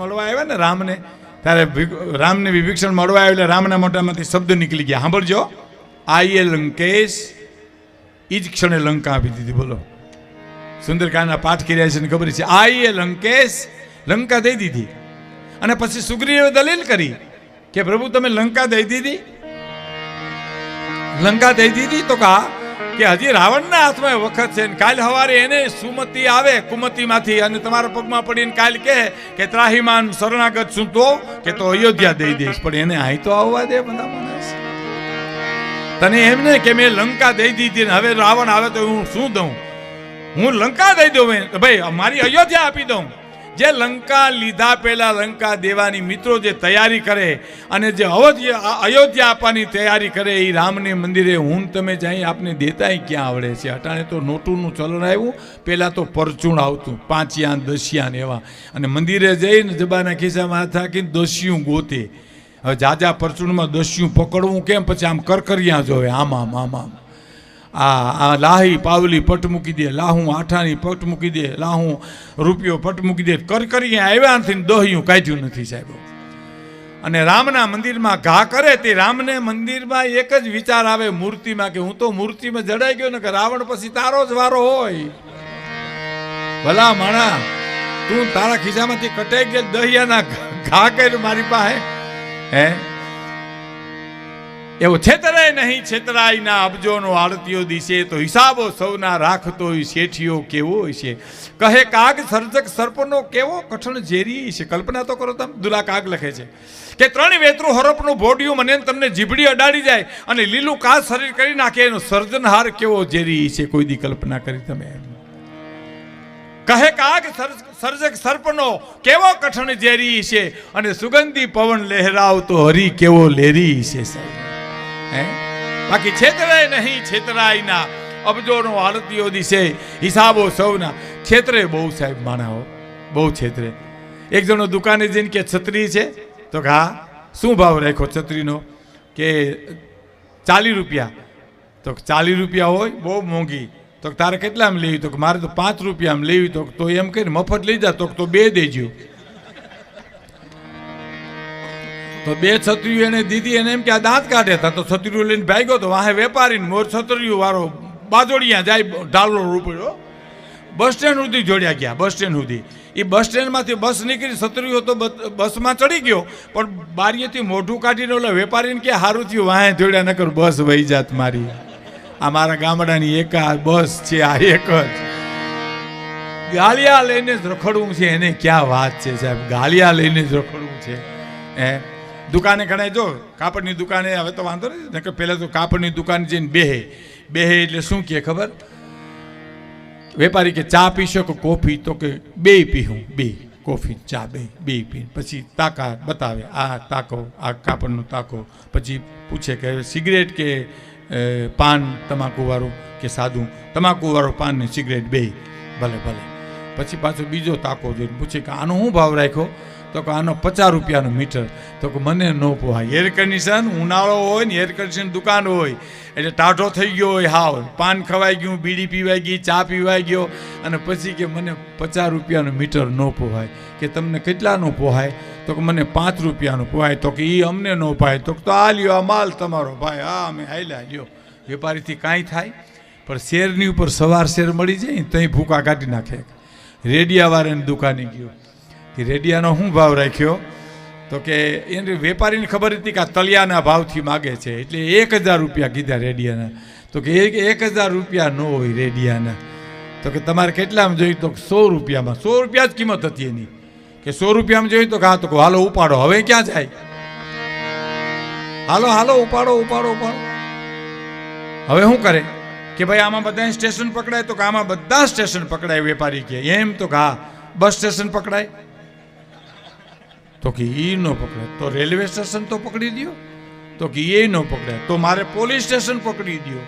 મળવા આવ્યા ને રામને, ત્યારે રામને વિભીક્ષણ મળવા આવ્યો એટલે રામના મોટામાંથી શબ્દ નીકળી ગયા. સાંભળજો. આઈએ લંકેશ એ જ ક્ષણે લંકા આપી દીધી, બોલો. સુંદરકાંડના પાઠ કર્યા છે ને ખબર છે. આઈએ લંકેશ, લંકા દઈ દીધી. અને પછી સુગ્રીવે દલીલ કરી કે પ્રભુ તમે લંકા દઈ દીધી? લંકા દઈ દીધી તો કા? કે હજી રાવણના હાથમાં વખત છે કાલ સવારે એને સુમતિ આવે કુમતિમાંથી અને તમારા પગમાં પડીને કાલ કહે કે ત્રાહીમાન શરણાગત છું તો કે તો અયોધ્યા દઈ દઈશ. પણ એને અહીં તો આવવા દે બધા માણસ. તને એમ ને કે મેં લંકા દઈ દીધી ને હવે રાવણ આવે તો હું શું દઉં? હું લંકા દઈ દઉં. ભાઈ, મારી અયોધ્યા આપી દઉં. જે લંકા લીધા પહેલા લંકા દેવાની મિત્રો જે તૈયારી કરે અને જે અયોધ્યા અયોધ્યા આપવાની તૈયારી કરે એ રામને મંદિરે હું તમે જાય આપને દેતાય ક્યાં આવડે છે? અટાણે તો નોટુનું ચલણ આવ્યું, પહેલાં તો પરચૂણ આવતું, પાંચિયાન, દસિયાન દસિયા એવા. અને મંદિરે જઈને જબાના ખિસ્સામાં હાથ રાખીને દસ્યું ગોતે. હવે જાજા પરચૂણમાં દસ્યું પકડવું કેમ? પછી આમ કરકરિયા જોવે આમ આમ આમ આમ. આ આ લાહી પાવલી પટ મૂકી દે, લાહું આઠાની પટ મૂકી દે, લાહું રૂપિયો પટ મૂકી દે. કરકરિયા આવ્યા નથી દોહ્યું કાઢ્યું નથી સાહેબ. અને રામના મંદિરમાં ઘા કરે તે રામને મંદિરમાં એક જ વિચાર આવે મૂર્તિમાં કે હું તો મૂર્તિમાં જડાઈ ગયો ને કે રાવણ પછી તારો જ વારો હોય. ભલા માણા, તું તારા ખિસ્સામાંથી કટાઈ ગયા દહિયાના ઘા કર મારી પાસે, હે? એવો છેતરાય નહીં છેતરાય ના અબજોનો આળતીઓ દિશે તો હિસાબો સૌના રાખતો શેઠીઓ કેવો છે કહે, કાગ સર્જક સર્પનો કેવો કઠણ ઝેરી છે? કલ્પના તો કરો તમે, દુલા કાગ લખે છે. કે ત્રણ વેતરું હરપનું ભોડિયું મને તમને જીભડી અડાડી જાય અને લીલું કાચ શરીર કરી નાખે, એનો સર્જનહાર કેવો ઝેરી છે? કોઈ દી કલ્પના કરી તમે કહે, કાગ સર્જક સર્પનો કેવો કઠણ ઝેરી છે? અને સુગંધી પવન લહેરાવતો હરી કેવો લેરી છે સાહેબ? હે? બાકી છેતરાય નહીં છેતરાય ના અબજોનો આરતીઓ દિશે હિસાબો સૌના. છેતરે બહુ સાહેબ માણાઓ બહુ છેતરે. એક જણો દુકાને જઈને કે, છત્રી છે? તો કે, હા. શું ભાવ રાખ્યો છત્રીનો? કે ચાલીસ રૂપિયા. તો ચાલીસ રૂપિયા હોય, બહુ મોંઘી. તો તારે કેટલામાં લેવી? તો મારે તો પાંચ રૂપિયામાં લેવી. તો તો એમ કહીને મફત લઈ જા. તો બે દેજો. તો બે છત્રીઓ એને દીધી એને એમ કે આ દાંત કાઢે હતા તો છત્રીઓ લઈને ભાગ્યો તો વાહે વેપારીને મોર છત્રીઓ વાળો બાજોડિયા જાય ઢાલો રૂપિયો બસ સ્ટેન્ડ સુધી જોડ્યા ગયા, બસ સ્ટેન્ડ સુધી. એ બસ સ્ટેન્ડમાંથી બસ નીકળી, છત્રીઓ તો બસમાં ચડી ગયો. પણ બારીએથી મોઢું કાઢીને ઓલા વેપારીને કે સારું થયું, વાહે જોડ્યા નકર બસ વહી જાત મારી. આ મારા ગામડાની એક આ બસ છે, આ એક જ. ગાલિયા લઈને જ રખડવું છે, એને ક્યાં વાત છે સાહેબ? ગાલિયા લઈને જ રખડવું છે, હે? દુકાને ઘણા જો કાપડની દુકાને, હવે તો વાંધો નહીં નકર પહેલાં તો કાપડની દુકાને જઈને બેહે. બેહે એટલે શું કહે ખબર? વેપારી કે, ચા પીશો કે કોફી? તો કે, બે પીવું બે. કોફી, ચા, બે બે પી. પછી તાકા બતાવે, આ તાકો, આ કાપડનો તાકો. પછી પૂછે કે સિગરેટ કે પાન તમાકુવાળું કે સાદું? તમાકુવાળું પાન ને સિગરેટ બે. ભલે ભલે. પછી પાછો બીજો તાકો જોઈને પૂછે કે, આનો શું ભાવ રાખ્યો? તો કે આનો પચાસ રૂપિયાનો મીટર. તો કે મને ન પોહાય. એર કન્ડિશન ઉનાળો હોય ને એર કન્ડિશન દુકાન હોય, એટલે ટાઢો થઈ ગયો હોય, હાવ. પાન ખવાઈ ગયું, બીડી પીવાઈ ગઈ, ચા પીવાઈ ગયો, અને પછી કે મને પચાસ રૂપિયાનો મીટર ન પોહાય. કે તમને કેટલાનો પોહાય? તો કે મને પાંચ રૂપિયાનો પોહાય. તો કે એ અમને ન પોહાય તો તો આ લ્યો, આ માલ તમારો. ભાઈ, હા, અમે હાલ્યા, લ્યો. વેપારીથી કાંઈ થાય. પણ શેરની ઉપર સવાર શેર મળી જાય ત્યાં ભૂકા કાઢી નાખે. રેડિયાવાળાની દુકાને ગયો. કે રેડિયાનો શું ભાવ રાખ્યો? તો કે એને વેપારીને ખબર હતી કે આ તલિયાના ભાવથી માગે છે. એટલે એક હજાર રૂપિયા કીધા રેડિયાના. તો કે એક એક હજાર રૂપિયા ન હોય રેડિયાના. તો કે તમારે કેટલામાં જોઈએ? તો સો રૂપિયામાં. સો રૂપિયા જ કિંમત હતી એની. કે સો રૂપિયામાં જોઈએ તો કે હા, તો હાલો ઉપાડો. હવે ક્યાં જાય? હાલો હાલો, ઉપાડો ઉપાડો ઉપાડો. હવે શું કરે? કે ભાઈ આમાં બધા સ્ટેશન પકડાય? તો કે આમાં બધા સ્ટેશન પકડાય વેપારી કે. એમ તો કે હા, બસ સ્ટેશન પકડાય. તો કે એ ન પકડાય તો રેલવે સ્ટેશન તો પકડી દો તો કે એ ન પકડાય તો મારે પોલીસ સ્ટેશન પકડી દો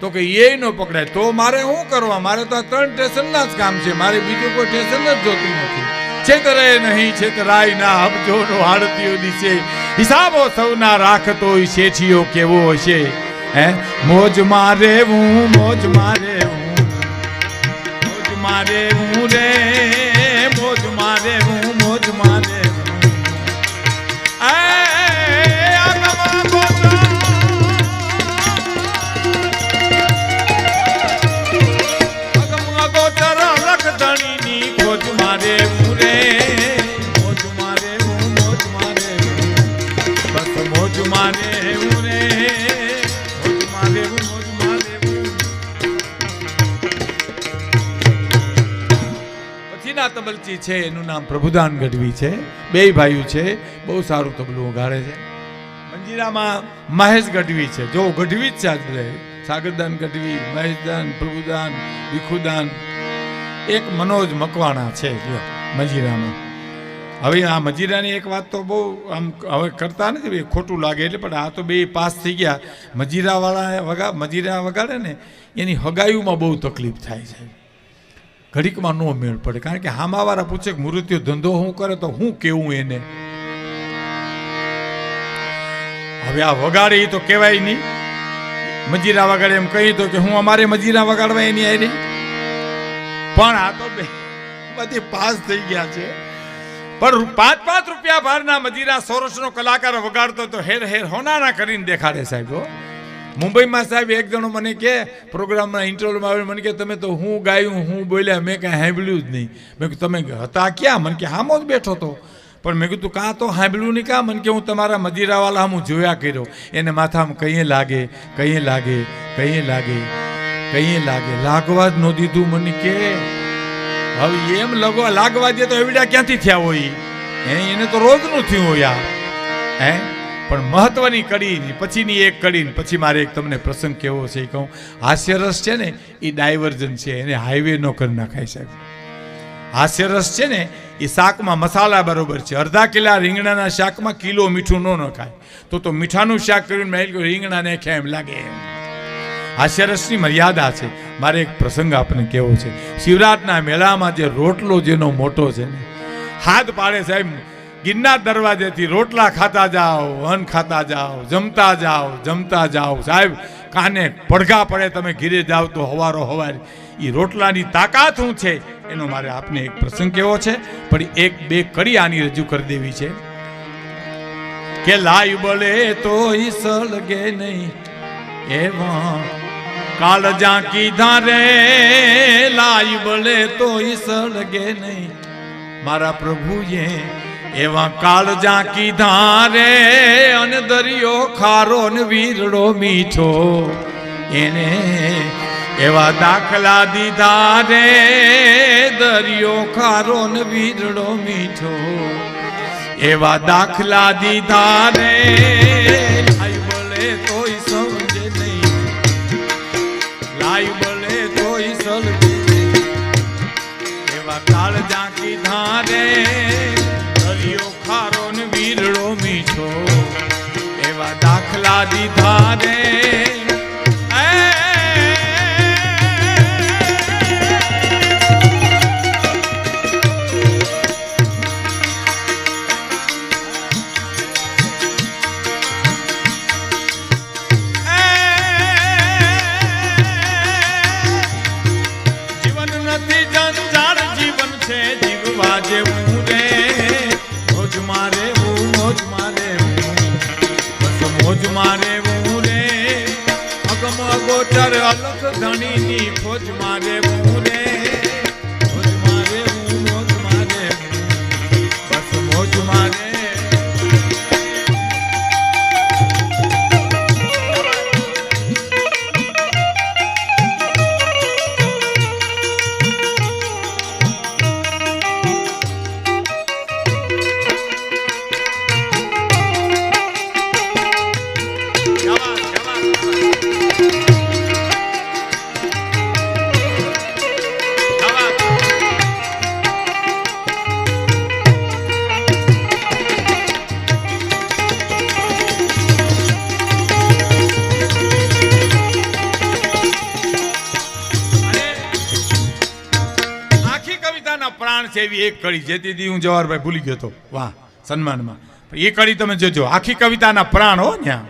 તો કે એ ન પકડાય તો મારે શું કરવા? મારે તો આ ત્રણ સ્ટેશનના જ કામ છે. મારે બીજું કોઈ સ્ટેશન જ જોતું નથી. છેતરે નહીં, છેતરાય ના અબજોનો હાડતીઓ દિશે. હિસાબો સૌના રાખતો શેઠિયો કેવો હશે? હે? મોજ મારે હું, મોજ મારે હું. મોજ મારે હું રે. તબલચી છે, એનું નામ પ્રભુદાન ગઢવી છે. બે ભાઈઓ છે, બહુ સારું તબલું વગાડે છે. મંજીરામાં મહેશ ગઢવી છે. જો ગઢવી જ આજ સાગરદાન ગઢવી, મહેશદાન, પ્રભુદાન, ભીખુદાન. એક મનોજ મકવાણા છે જો મંજીરામાં. હવે આ મજીરાની એક વાત તો બહુ આમ હવે કરતા નથી ખોટું લાગે એટલે પણ આ તો બે પાસ થઈ ગયા. મજીરાવાળા વગા, મજીરા વગાડે ને, એની હગાયુમાં બહુ તકલીફ થાય છે. ઘડીકમાં ન મેળ પડે. કારણ કે હામાવાળા પૂછે મૃત્યુ ધંધો શું કરે તો હું કેવું એને? હવે આ વગાડે તો કહેવાય નહીં. મજીરા વગાડે એમ કહી તો કે હું અમારે મજીરા વગાડવા એની આવી પણ આ તો બે બધી પાસ થઈ ગયા છે. પણ પાંચ પાંચ રૂપિયા ભારના મજીરા સોરસનો કલાકાર વગાડતો તો હેર હેર હોનાના કરીને દેખાડે સાહેબ, હો. મુંબઈમાં સાહેબ એક જણો મને કે, પ્રોગ્રામના ઇન્ટરવ્યુમાં આવે. મને કે, તમે તો હું ગાયું, હું બોલ્યા. મેં કાંઈ સાંભળ્યું જ નહીં. મેં કીધું, તમે હતા ક્યાં? મને કે, હામો જ બેઠો હતો પણ મેં કીધું, કાં તો સાંભળ્યું નહીં કાં? મને કે, હું તમારા મદિરાવાલા હું જોયા કર્યો. એને માથામાં કંઈ લાગે કંઈ લાગે કંઈ લાગે કંઈ લાગે. લાગવા જ ન દીધું મને કે. હવે એમ લગવા, લાગવા દે તો એવડા ક્યાંથી થયા હોય? હે, એને તો રોજનું થયું હોય આ. હે? પણ મહત્વની કડી પછીની એક કડી પછી મારે એક તમને પ્રસંગ કેવો છે એ કહું. હાસ્યરસ છે ને, એ ડાયવર્જન છે, એને હાઈવે નો કરી નાખાય સાહેબ. હાસ્યરસ છે ને, એ શાકમાં મસાલા બરોબર છે. અડધા કિલા રીંગણાના શાકમાં કિલો મીઠું ન નખાય. તો તો મીઠાનું શાક કરીને રીંગણા ને એમ લાગે એમ. હાસ્યરસની મર્યાદા છે. મારે એક પ્રસંગ આપને કેવો છે. શિવરાતના મેળામાં જે રોટલો જેનો મોટો છે ને, હાથ પાડે સાહેબ ગિરનાર દરવાજેથી રોટલા ખાતા જાઓ અન્ન ખાતા જાઓ, જમતા જાઓ જમતા જાઓ. સાહેબ, કાને પડઘા પડે તમે ઘીરે જાઓ તો હવારો હવાર. એ રોટલાની તાકાત શું છે? એનો મારે આપને એક પ્રસંગ કેવો છે? પણ એક બે કરી આની રજૂ કરી દેવી છે. કે લાઈ બળે તો ઈ સળગે નહીં. એવા કાલ જા કીધા રે લાઈ બોલે તો ઈ સળગે નહીં. મારા પ્રભુએ એવા કાળ કીધા રે, અને દરિયો ખારો ને વીરડો મીઠો. એને એવા દાખલા દીધા રે, દરિયો ખારો ને વીરડો મીઠો. એવા દાખલા દીધા રે લાઈ બોલે તોય મીઠો એવા દાખલા દીધા રે બસ રહેવું રે અગમ અગોચર અલખ ધણીની ખોજ મારે એક કડી જે તેથી હું જવાહરભાઈ ભૂલી ગયો હતો. વાહ, સન્માનમાં. એ કડી તમે જોજો. આખી કવિતાના પ્રાણ હો ત્યાં.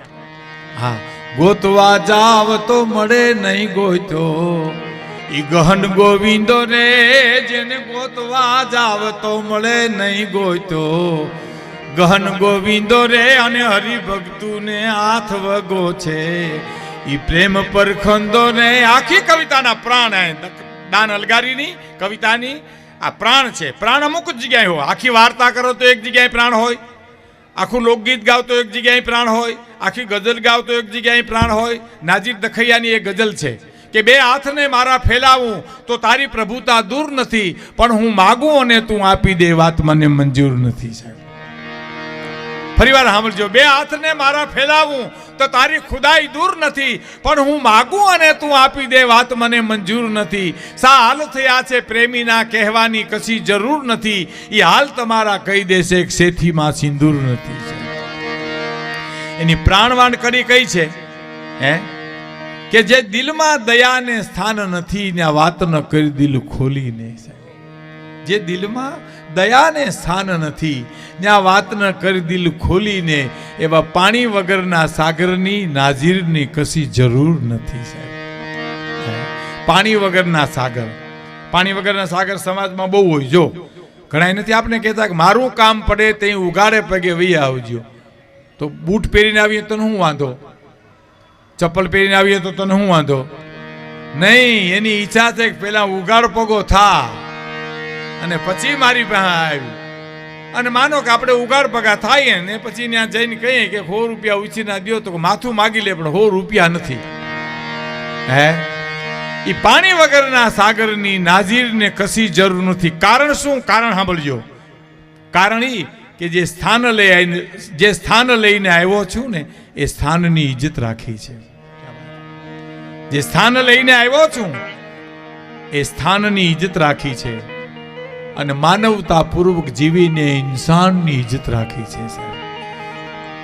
હા, ગોતવા જાવ તો મળે નહીં ગોતો ઈ ગહન ગોવિંદો રે જેને ગોતવા જાવ તો મળે નહીં ગોતો ગહન ગોવિંદો રે અને હરિભક્તુને હાથ વગો છે. ઈ પ્રેમ પર ખંદો ને આખી કવિતાના પ્રાણ દાન અલગારીની, કવિતાની આ પ્રાણ છે. પ્રાણ અમુક જ જગ્યાએ હોય. આખી વાર્તા કરો તો એક જગ્યાએ પ્રાણ હોય. આખું લોકગીત ગાવ તો એક જગ્યાએ પ્રાણ હોય. આખી ગઝલ ગાવ તો એક જગ્યાએ પ્રાણ હોય. નાજીર દખૈયાની એ ગઝલ છે કે બે હાથને મારા ફેલાવું તો તારી પ્રભુતા દૂર નથી, પણ હું માગું અને તું આપી દે વાત મને મંજૂર નથી, સાહેબ. ફરીવાર સાંભળજો, બે હાથને મારા ફેલાવું તો તારી ખુદાઈ દૂર નથી, પણ હું માગું અને તું આપી દે વાત મને મંજૂર નથી. સા હાલ થયા છે પ્રેમીના કહેવાની કશી જરૂર નથી એ હાલ તમારા કહી દેશે કે શેથીમાં સિંદૂર નથી. એની પ્રાણવાન કરી કઈ છે? હે? કે જે દિલમાં દયાને સ્થાન નથી, ને આ વાત ન કરી દિલ ખોલીને સાહેબ. જે દિલમાં દયાને સ્થાન નથી. આ વાત ન કરી દિલ ખોલીને એવા પાણી વગરના સાગરની નાજીરની કશી જરૂર નથી પાણી વગરના સાગર. પાણી વગરના સાગર સમાજમાં બહુ હોય. જો ઘણા નથી આપણે કહેતા કે મારું કામ પડે તે ઉગાડે પગે વહી આવજો. તો બૂટ પહેરીને આવીએ તો શું વાંધો? ચપ્પલ પહેરીને આવીએ તો તને શું વાંધો? નહીં, એની ઈચ્છા છે કે પહેલાં ઉગાડ પગો થા. અને પછી મારી પાસે આવી અને માનો કે આપણે ઉગાડ પગા થાય ને, પછી ત્યાં જઈને કહીએ કે સો રૂપિયા ઉછીના દ્યો તો માથું માગી લે, પણ સો રૂપિયા નથી. હે? એ પાણી વગરના સાગરની નાજીરને કશી જરૂર નથી. કારણ શું? કારણ સાંભળજો. કારણ એ કે જે સ્થાન લઈ આવીને જે સ્થાન લઈને આવ્યો છું ને, એ સ્થાનની ઇજ્જત રાખી છે. જે સ્થાન લઈને આવ્યો છું, એ સ્થાનની ઇજ્જત રાખી છે. અને માનવતા પૂર્વક જીવીને ઇન્સાનની ઇજ્જત રાખી છે, સાહેબ.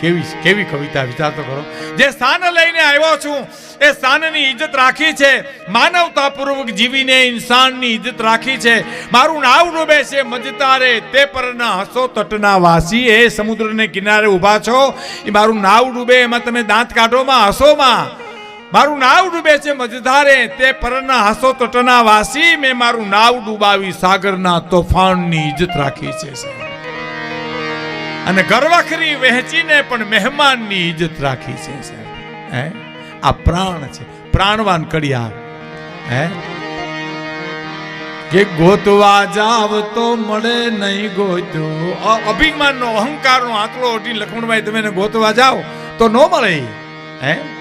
કેવી કેવી કવિતા, વિચાર તો કરો. જે સ્થાન લઈને આવ્યો છું, એ સ્થાનની ઇજ્જત રાખી છે માનવતા પૂર્વક જીવીને ઇન્સાનની ઇજ્જત રાખી છે. મારું નાવ ડૂબે છે, મજતારે, તે પરના હસો તટના વાસી. એ સમુદ્રને કિનારે ઊભા છો, એ મારું નાવ ડૂબે, એમાં તમે દાંત કાઢોમાં હસોમાં મારું નાવ ડૂબે છે મજધારે, તે પરના હસો તટના વાસી, મેં મારું નાવ ડૂબાવી સાગરના તોફાનની ઇજ્જત રાખી છે. અને ગરવાખરી વહેંચીને પણ મહેમાનની ઇજ્જત રાખી છે, સાહેબ. હે? આ પ્રાણ છે, પ્રાણવાન કડિયા હે? કે ગોતવા જાવ તો મળે નહીં ગોતો. અભિમાનનો અહંકારનો આંતળો ઓઢી લખમણભાઈ, તમે ગોતવા જાઓ તો ન મળે. હે?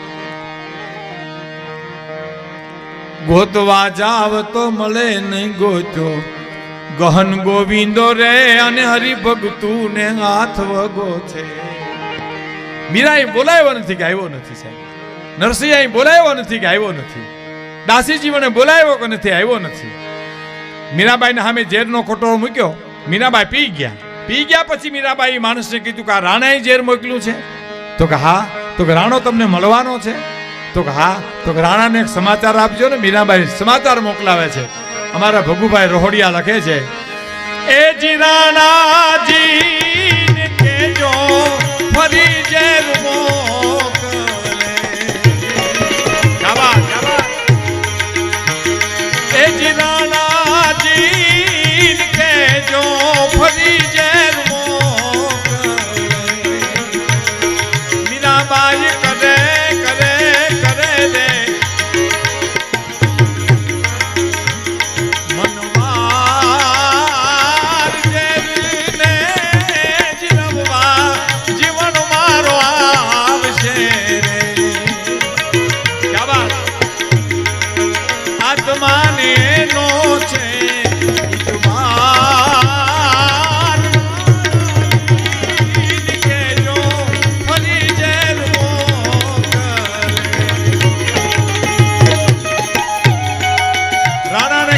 ગોતવા જાવ તો મળે નહીં ગોતો ગહન ગોવિંદો રે અને હરિભગતું ને હાથ વગો છે મીરા બોલાવ્યો નથી કે આવ્યો નથી સાહેબ. નરસિંહાએ બોલાવ્યો નથી કે આવ્યો નથી. દાસીજી મને બોલાવ્યો કે નથી, આવ્યો નથી. મીરાબાઈને સામે ઝેરનો ખોટો મૂક્યો. મીરાબાઈ પી ગયા. પી ગયા પછી મીરાબાઈ માણસને કીધું કે આ રાણાએ ઝેર મોકલ્યું છે. તો કે હા, તો કે રાણો તમને મળવાનો છે. તો હા, તો રાણાને એક સમાચાર આપજો ને મીરાબાઈ સમાચાર મોકલાવે છે. અમારા ભગુભાઈ રોહડિયા લખે છે, એ જીરાણાજી કેજો ફરી ઝેર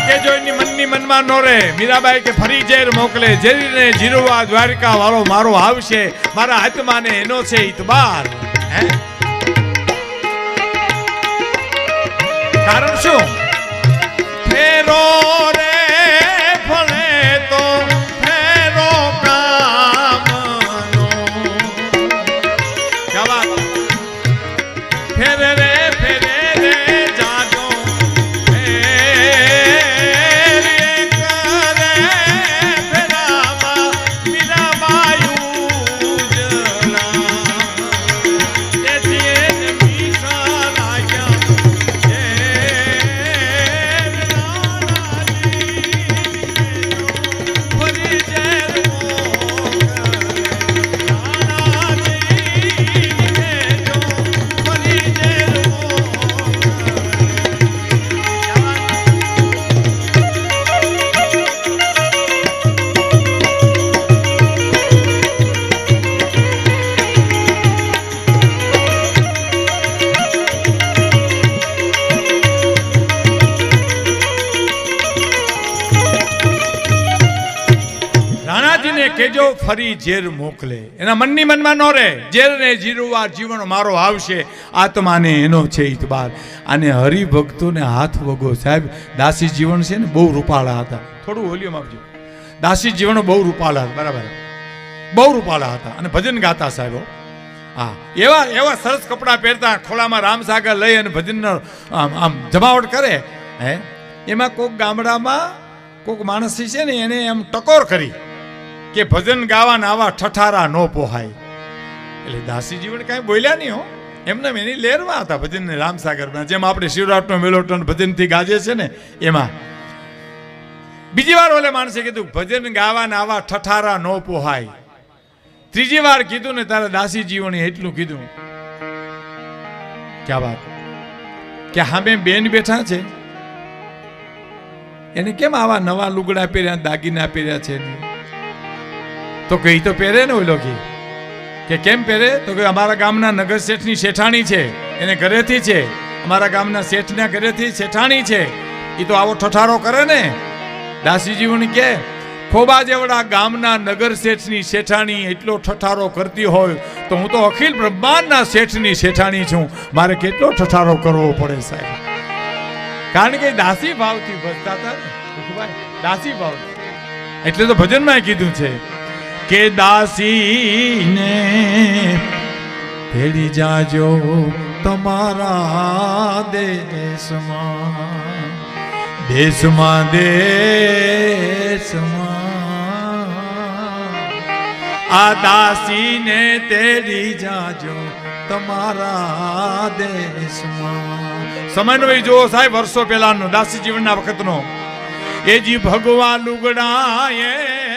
કેજો એની મનની મનમાં નો રે મીરાબાઈ કે ફરી ઝેર મોકલે, ઝેરીને જીરવા દ્વારકા વાળો મારો આવશે, મારા હાથમાં ને એનો છે ઇતબાર હે? કારણ શું? ફેરો ફરી ઝેર મોકલે. એના મનની મનમાં ન રહે. ઝેર ને જીરવા જીવન મારો આવશે. આત્માને એનો છે ઇતબાર. અને હરિભક્તોને હાથ વગો. સાહેબ, દાસી જીવન છે ને બહુ રૂપાળા હતા. થોડું વોલ્યુમ આપજો. દાસી જીવન બહુ રૂપાળા હતા. બરાબર. બહુ રૂપાળા હતા. અને ભજન ગાતા સાહેબો, હા. એવા એવા સરસ કપડાં પહેરતા ખોળામાં રામસાગર લઈ અને ભજનનો આમ આમ જમાવટ કરે, હે. એમાં કોઈક ગામડામાં કોઈક માણસ છે ને, એને એમ ટકોર કરી. કે ભજન ગાવાના આવા ઠઠારા ન પોહાય. એટલે દાસી જીવન કાંઈ બોલ્યા નહીં હો. એમને એની લેરમાં હતા ભજન રામસાગરમાં. જેમ આપણે શિવરાટનો મેલોટન ભજનથી ગાજે છે ને, એમાં. બીજી વાર ઓલે માણસે કીધું, ભજન ગાવાના આવા ઠઠારા ન પોહાય. ત્રીજી વાર કીધું ને તારે દાસી જીવણી એટલું કીધું. ક્યાં વાત? કે સામે બેન બેઠા છે. એને કેમ આવા નવા લુગડા પહેર્યા, દાગીના પહેર્યા છે તો કઈ તો પહેરે ને ઓલો કે કે કેમ પહેરે? તો કે અમારા ગામના નગર શેઠની શેઠાણી છે. એને ઘરેથી છે. અમારા ગામના શેઠના ઘરેથી શેઠાણી છે. એ તો આવો ઠઠારો કરે ને. દાસીજી જીવણી કે, ખોબા જેવડા ગામના નગર શેઠની શેઠાણી એટલો ઠઠારો કરતી હોય, તો હું તો અખિલ બ્રહ્માંડના શેઠની શેઠાણી છું. મારે કેટલો ઠઠારો કરવો પડે સાહેબ? કારણ કે દાસી ભાવથી ભજતા હતા ને. દાસી ભાવ. એટલે તો ભજનમાં કીધું છે. કે દાસીને ભેળી જાજો તમારા દેશમાં દેશમાં દેશમાં. આ દાસીને તેડી જાજો તમારા દેશમાં. સમન્વય જો સાહેબ, વર્ષો પહેલાનો દાસી જીવનના વખતનો. એ જી ભગવા લુગડા એ